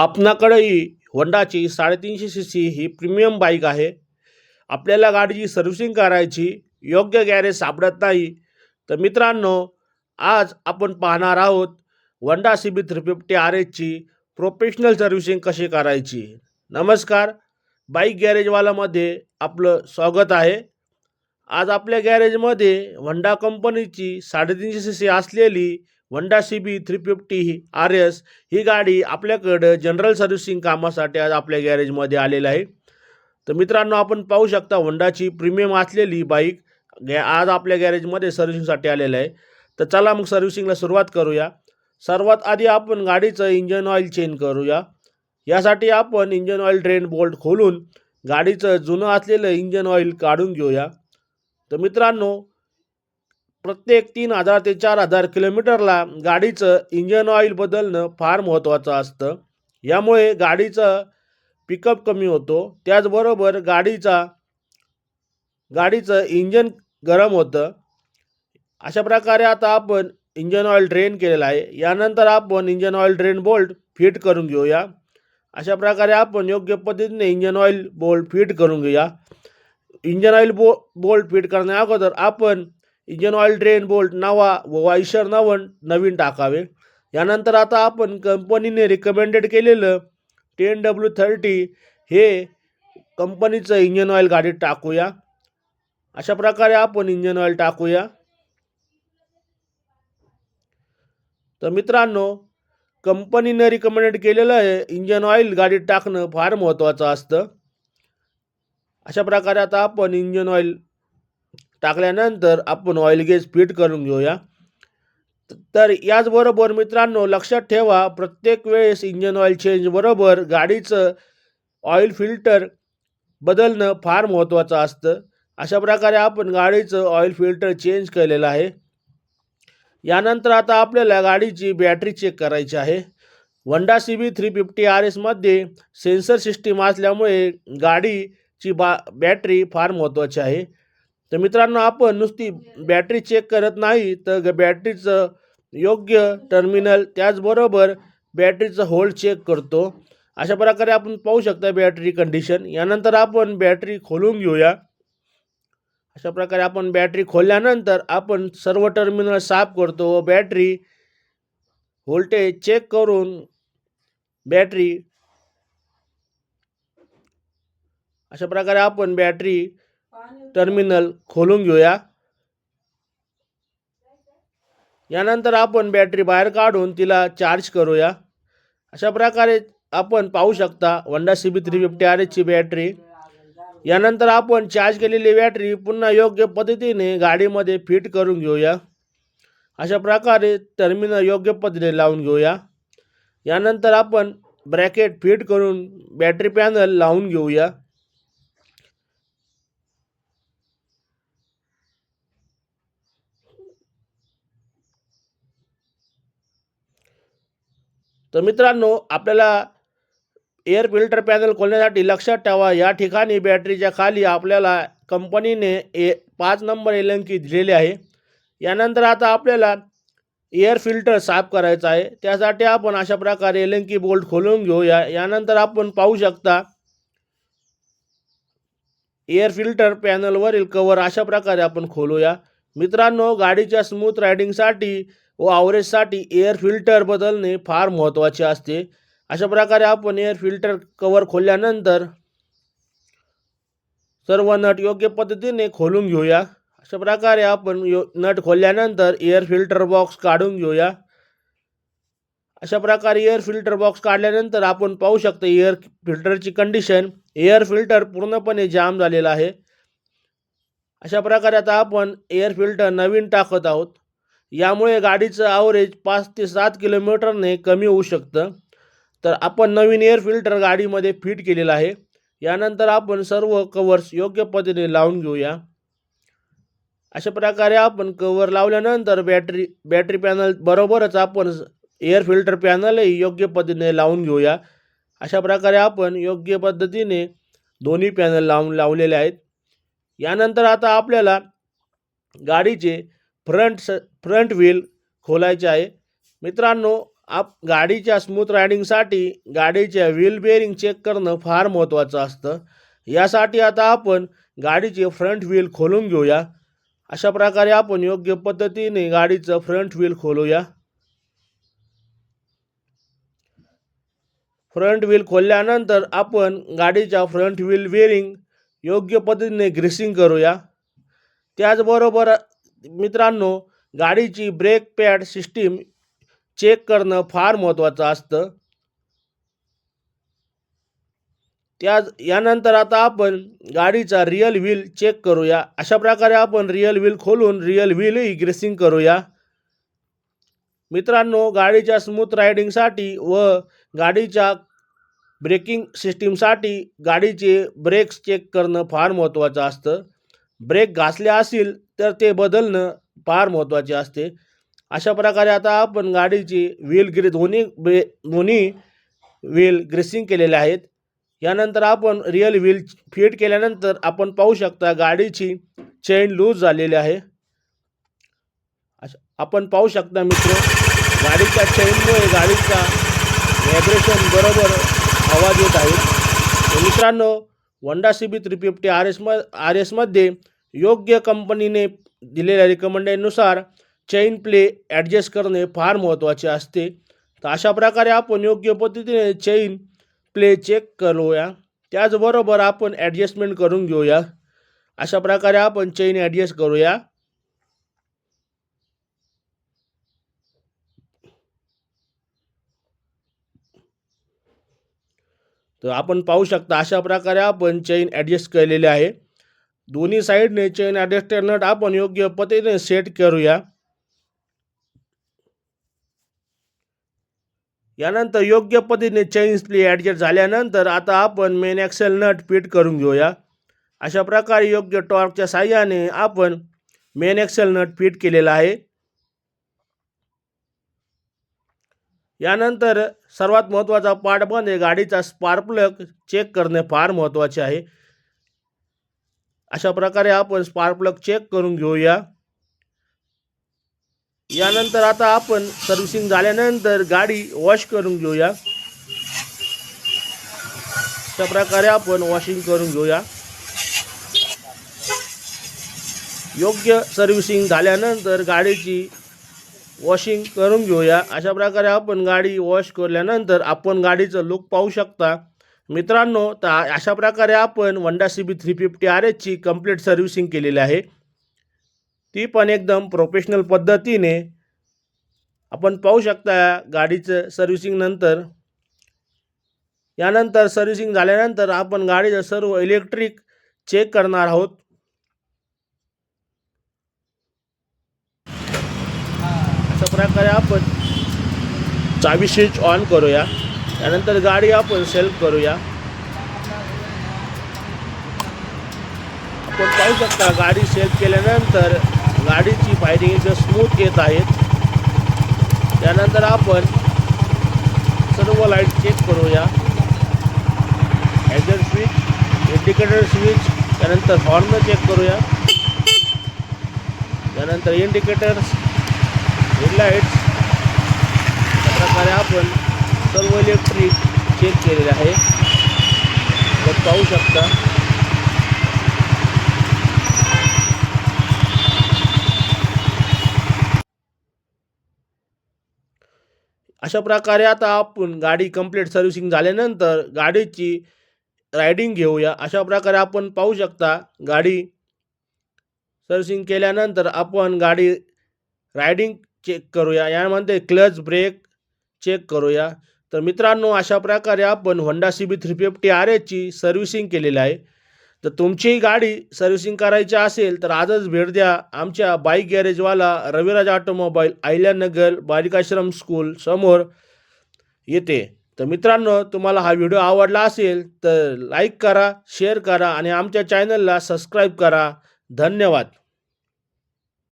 आपणाकडेही होंडाची साडेतीनशे C C ही प्रीमियम बाईक आहे. आपल्याला गाडीची सर्व्हिसिंग करायची योग्य गॅरेज सापडत नाही. तर मित्रांनो आज आपण पाहणार आहोत Honda C B three fifty R एचची professional servicing कशी करायची? नमस्कार बाईक गॅरेजवालामध्ये आपलं स्वागत आहे. आज आपल्या गॅरेजमध्ये होंडा कंपनीची साडेतीनशे सी सी असलेली Honda C B three fifty R S ही गाडी आपल्याकडं जनरल सर्व्हिसिंग कामासाठी आज आपल्या गॅरेजमध्ये आलेलं आहे. तर मित्रांनो आपण पाहू शकता होंडाची प्रीमियम असलेली बाईक गॅ आज आपल्या गॅरेजमध्ये सर्व्हिसिंगसाठी आलेलं आहे. तर चला मग सर्व्हिसिंगला सुरुवात करूया. सर्वात आधी आपण गाडीचं इंजन ऑइल चेंज करूया. यासाठी आपण इंजन ऑइल ड्रेन बोल्ट खोलून गाडीचं जुनं असलेलं इंजन ऑइल काढून घेऊया. तर मित्रांनो प्रत्येक तीन हजार ते चार हजार किलोमीटरला गाडीचं इंजन ऑइल बदलणं फार महत्त्वाचं असतं. यामुळे गाडीचं पिकअप कमी होतो. त्याचबरोबर गाडीचा गाडीचं इंजन गरम होतं. अशा प्रकारे आता आपण इंजन ऑइल ड्रेन केलेलं आहे. यानंतर आपण engine oil drain bolt fit करून घेऊया. अशा प्रकारे आपण योग्य पद्धतीने इंजन ऑइल बोल्ट फिट करून घेऊया. Engine oil bo bolt fit करण्या अगोदर आपण इंजन ऑइल ड्रेन बोल्ट नवा व वायशर नवन नवीन टाकावे. यानंतर आता आपण कंपनीने रिकमेंडेड केलेलं टेन डब्ल्यू थर्टी हे कंपनीचं इंजन ऑइल गाडीत टाकूया. अशा प्रकारे आपण इंजन ऑइल टाकूया. तर मित्रांनो कंपनीने रिकमेंडेड केलेलं आहे इंजन ऑइल गाडीत टाकणं फार महत्त्वाचं असतं. अशा प्रकारे आता आपण इंजन ऑइल टाकल्यानंतर आपण ऑइल गेज फिट करून घेऊया. तर याचबरोबर मित्रांनो लक्षात ठेवा प्रत्येक वेळेस इंजन ऑइल चेंज बरोबर गाडीचं ऑइल फिल्टर बदलणं फार महत्त्वाचं असतं. अशा प्रकारे आपण गाडीचं ऑइल फिल्टर चेंज केलेलं आहे. यानंतर आता आपल्याला गाडीची बॅटरी चेक करायची आहे. Honda C B three fifty R एसमध्ये सेन्सर सिस्टीम असल्यामुळे गाडीची बा बॅटरी फार महत्त्वाची आहे. तर मित्रांनो आपण नुसती बॅटरी चेक करत नाही तर ग- बॅटरीचं योग्य टर्मिनल त्याचबरोबर बॅटरीचं होल्ड चेक करतो. अशा प्रकारे आपण पाहू शकता बॅटरी कंडिशन यानंतर आपण बॅटरी खोलून घेऊया. अशा प्रकारे आपण बॅटरी खोलल्यानंतर आपण सर्व टर्मिनल साफ करतो व बॅटरी व्होल्टेज चेक करून बॅटरी अशा प्रकारे आपण बॅटरी टर्मिनल खोलून घेऊया. यानंतर आपण बॅटरी बाहेर काढून तिला चार्ज करूया. अशा प्रकारे आपण पाहू शकता Honda C B three fifty R एचची battery यानंतर आपण चार्ज केलेली बॅटरी पुन्हा योग्य पद्धतीने गाडीमध्ये फिट करून घेऊया. अशा प्रकारे टर्मिनल योग्य पद्धतीने लावून घेऊया. यानंतर आपण ब्रॅकेट फिट करून बॅटरी पॅनल लावून घेऊया. तर मित्रांनो आपल्याला एअर फिल्टर पॅनल खोलण्यासाठी लक्षात ठेवा या ठिकाणी बॅटरीच्या खाली आपल्याला कंपनीने ए पाच नंबर एलंकी दिलेले आहे. यानंतर आता आपल्याला एअर फिल्टर साफ करायचा आहे. त्यासाठी आपण अशा प्रकारे एलंकी बोल्ट खोलून घेऊया. यानंतर आपण पाहू शकता एअर फिल्टर पॅनलवरील कवर अशा प्रकारे आपण खोलूया. मित्रांनो गाडीच्या स्मूथ रायडिंगसाठी व आवरेजसाठी एअर फिल्टर बदलणे फार महत्त्वाचे असते. अशा प्रकारे आपण एअर फिल्टर कवर खोलल्यानंतर सर्व नट योग्य पद्धतीने खोलून घेऊया. अशा प्रकारे आपण यो नट खोलल्यानंतर एअर फिल्टर बॉक्स काढून घेऊया. अशा प्रकारे एअर फिल्टर बॉक्स काढल्यानंतर आपण पाहू शकतो एअर फिल्टरची कंडिशन एअर फिल्टर पूर्णपणे जाम झालेला आहे. अशा प्रकारे आता आपण एअर फिल्टर नवीन टाकत आहोत. यामुळे गाडीचं ॲव्हरेज पाच ते सात किलोमीटरने कमी होऊ शकतं. तर आपण नवीन एअर फिल्टर गाडीमध्ये फिट केलेलं आहे. यानंतर आपण सर्व कवर्स योग्य पद्धतीने लावून घेऊया. अशा प्रकारे आपण कवर लावल्यानंतर बॅटरी बॅटरी पॅनल बरोबरच आपण एअर फिल्टर पॅनलही योग्य पद्धतीने लावून घेऊया. अशा प्रकारे आपण योग्य पद्धतीने दोन्ही पॅनल लावून लावलेले आहेत. यानंतर आता आपल्याला गाडीचे फ्रंट स फ्रंट व्हील खोलायचे आहे. मित्रांनो आप गाडीच्या स्मूथ रायडिंगसाठी गाडीच्या व्हील बेअरिंग चेक करणं फार महत्त्वाचं असतं. यासाठी आता आपण गाडीचे फ्रंट व्हील खोलून घेऊया. अशा प्रकारे आपण योग्य पद्धतीने गाडीचं फ्रंट व्हील खोलूया. फ्रंट व्हील खोलल्यानंतर आपण गाडीच्या फ्रंट व्हील वेरिंग योग्य पद्धतीने ग्रीसिंग करूया. त्याचबरोबर मित्रांनो गाडीची ब्रेक पॅड सिस्टीम चेक करणं फार महत्त्वाचं असतं. त्या यानंतर आता आपण गाडीचा रिअल व्हील चेक करूया. अशा प्रकारे आपण रिअल व्हील खोलून रिअल व्हीलही ग्रेसिंग करूया. मित्रांनो गाडीच्या स्मूथ रायडिंगसाठी व गाडीच्या ब्रेकिंग सिस्टीमसाठी गाडीचे ब्रेक्स चेक करणं फार महत्त्वाचं असतं. ब्रेक घासले असतील तर ते बदलणं फार महत्त्वाचे असते. अशा प्रकारे आता आपण गाडीची व्हील ग्री दोन्ही ब्रे दोन्ही व्हील ग्रेसिंग केलेले आहेत. यानंतर आपण रिअल व्हील फिट केल्यानंतर आपण पाहू शकता गाडीची चेन लूज झालेली आहे. अशा आपण पाहू शकता मित्र गाडीच्या चेनमुळे गाडीचा व्हायब्रेशन बरोबर आवाज येत आहे. मित्रांनो Honda C B three fifty R S म आर एसमध्ये योग्य कंपनीने दिलेल्या रिकमेंडेनुसार चेन प्ले ॲडजस्ट करणे फार महत्त्वाचे असते. तर अशा प्रकारे आपण योग्य पद्धतीने चेन प्ले चेक करूया. त्याचबरोबर आपण ॲडजस्टमेंट करून घेऊया. अशा प्रकारे आपण चेन ॲडजस्ट करूया. तर आपण पाहू शकता अशा प्रकारे आपण चेन ॲडजस्ट केलेले आहे. दोन्ही साईडने चेन ॲडजस्टर नट आपण योग्य पद्धतीने सेट करूया. यानंतर योग्य पद्धतीने चेन स्प्ली ॲडजस्ट झाल्यानंतर आता आपण मेन ॲक्सेल नट फिट करून घेऊया. अशा प्रकारे योग्य टॉर्कच्या साह्याने आपण मेन ॲक्सेल नट फिट केलेला आहे. यानंतर सर्वात महत्त्वाचा पार्ट म्हणजे गाडीचा स्पार्क प्लग चेक करणे फार महत्त्वाचे आहे. अशा प्रकारे आपण स्पार्क प्लग चेक करून घेऊया. यानंतर आता आपण सर्व्हिसिंग झाल्यानंतर गाडी वॉश करून घेऊया. अशा प्रकारे आपण वॉशिंग करून घेऊया. योग्य सर्व्हिसिंग झाल्यानंतर गाडीची वॉशिंग करून घेऊया. अशा प्रकारे आपण गाडी वॉश केल्यानंतर आपण गाडीचं लुक पाहू शकता. मित्रांनो तर अशा प्रकारे आपण Honda C B three fifty R एचची complete servicing केलेली आहे. ती पण एकदम प्रोफेशनल पद्धतीने आपण पाहू शकता गाडीचं सर्व्हिसिंग नंतर. यानंतर सर्व्हिसिंग झाल्यानंतर आपण गाडीचं सर्व इलेक्ट्रिक चेक करणार आहोत अशा प्रकारे आपण चावी स्विच ऑन करूया. त्यानंतर गाडी आपण सेल्फ करूया. आपण पाहू शकता गाडी सेल्फ केल्यानंतर गाडीची फायरिंग एकदम स्मूथ येत आहेत त्यानंतर आपण सर्व लाइट चेक करूया. हॅजर स्विच इंडिकेटर स्विच त्यानंतर हॉर्न चेक करूया. त्यानंतर इंडिकेटर्स हेडलाईट्स अशा प्रकारे आपण सर्व इलेक्ट्रिक चेक केलेले आहे. तर पाहू शकता. अशा प्रकारे आता आपण गाडी कंप्लीट सर्व्हिसिंग झाल्यानंतर गाडीची रायडिंग घेऊया. अशा प्रकारे आपण पाहू शकता गाडी सर्व्हिसिंग केल्यानंतर आपण गाडी रायडिंग चेक करूया. यामध्ये क्लच ब्रेक चेक करूया. तर मित्रांनो अशा प्रकारे आपण Honda C B three fifty R एचची servicing केलेली आहे. तर तुमचीही गाडी सर्व्हिसिंग करायची असेल तर आजच भेट द्या. आमच्या बाईक गॅरेजवाला रविराज ऑटोमोबाईल अहिल्यानगर बालिकाश्रम स्कूल समोर येते. तर मित्रांनो तुम्हाला हा व्हिडिओ आवडला असेल तर लाईक करा शेअर करा आणि आमच्या चॅनलला सबस्क्राईब करा. धन्यवाद.